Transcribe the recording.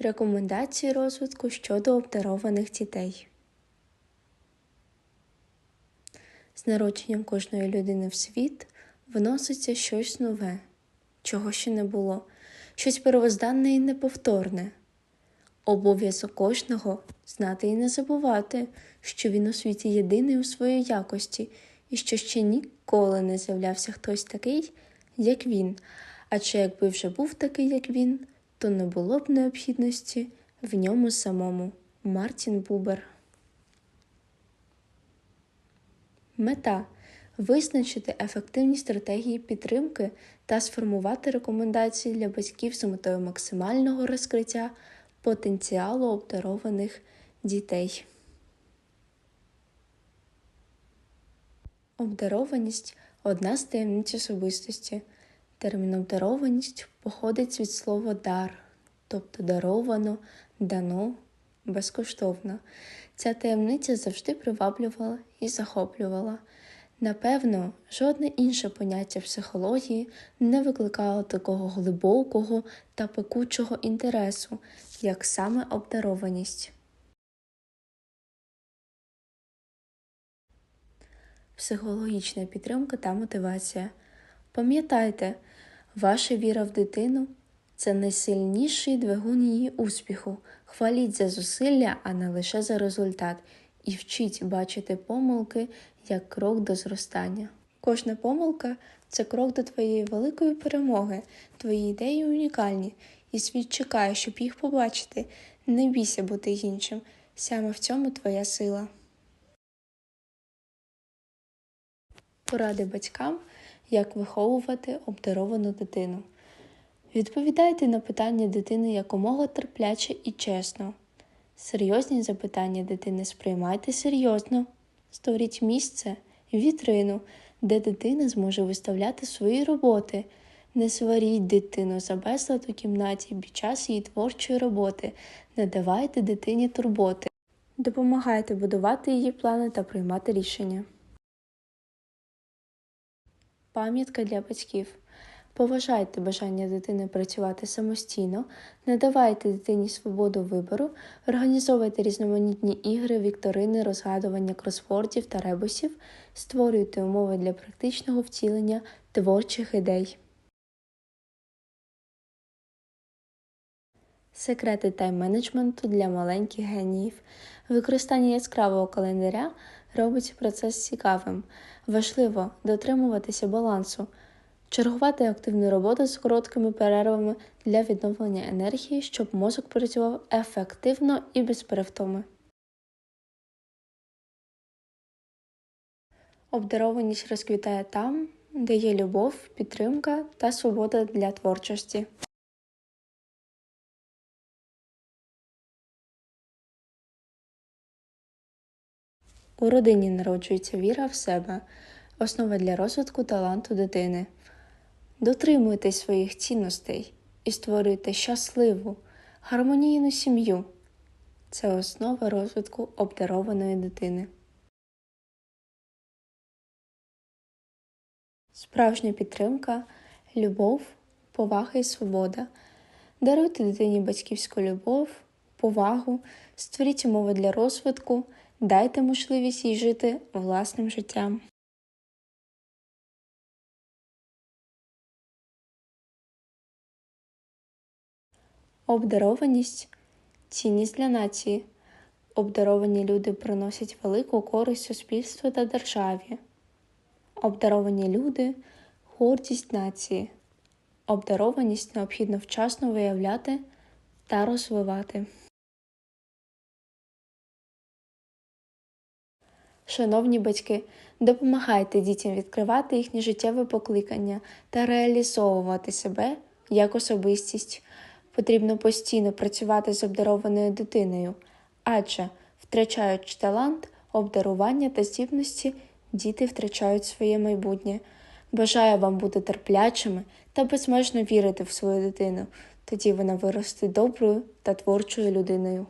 Рекомендації розвитку щодо обдарованих дітей. З народженням кожної людини в світ вноситься щось нове, чого ще не було, щось первозданне і неповторне. Обов'язок кожного знати і не забувати, що він у світі єдиний у своїй якості, і що ще ніколи не з'являвся хтось такий, як він. Адже якби вже був такий, як він, то не було б необхідності в ньому самому. Мартін Бубер. Мета визначити ефективні стратегії підтримки та сформувати рекомендації для батьків з метою максимального розкриття потенціалу обдарованих дітей. Обдарованість одна з таємниць особистості. Термін обдарованість походить від слова дар, тобто даровано, дано, безкоштовно. Ця таємниця завжди приваблювала і захоплювала. Напевно, жодне інше поняття психології не викликало такого глибокого та пекучого інтересу, як саме обдарованість. Психологічна підтримка та мотивація. Пам'ятайте, ваша віра в дитину це найсильніший двигун її успіху. Хваліть за зусилля, а не лише за результат, і вчіть бачити помилки як крок до зростання. Кожна помилка це крок до твоєї великої перемоги, твої ідеї унікальні, і світ чекає, щоб їх побачити. Не бійся бути іншим, саме в цьому твоя сила. Поради батькам, як виховувати обдаровану дитину. Відповідайте на питання дитини якомога терпляче і чесно. Серйозні запитання дитини сприймайте серйозно. Створіть місце, вітрину, де дитина зможе виставляти свої роботи. Не сваріть дитину за безлад у кімнаті під час її творчої роботи, не давайте дитині турботи. Допомагайте будувати її плани та приймати рішення. Пам'ятка для батьків. Поважайте бажання дитини працювати самостійно, не давайте дитині свободу вибору, організовуйте різноманітні ігри, вікторини, розгадування кросвордів та ребусів, створюйте умови для практичного втілення творчих ідей. Секрети тайм-менеджменту для маленьких геніїв. Використання яскравого календаря робить процес цікавим. Важливо дотримуватися балансу, чергувати активну роботу з короткими перервами для відновлення енергії, щоб мозок працював ефективно і без перевтоми. Обдарованість розквітає там, де є любов, підтримка та свобода для творчості. У родині народжується віра в себе, основа для розвитку таланту дитини. Дотримуйтесь своїх цінностей і створюйте щасливу, гармонійну сім'ю. Це основа розвитку обдарованої дитини. Справжня підтримка, любов, повага і свобода. Даруйте дитині батьківську любов, повагу, створіть умови для розвитку, дайте можливість їй жити власним життям. Обдарованість цінність для нації. Обдаровані люди приносять велику користь суспільству та державі. Обдаровані люди гордість нації. Обдарованість необхідно вчасно виявляти та розвивати. Шановні батьки, допомагайте дітям відкривати їхнє життєве покликання та реалізовувати себе як особистість. Потрібно постійно працювати з обдарованою дитиною, адже, втрачаючи талант, обдарування та здібності, діти втрачають своє майбутнє. Бажаю вам бути терплячими та безмежно вірити в свою дитину, тоді вона виросте доброю та творчою людиною.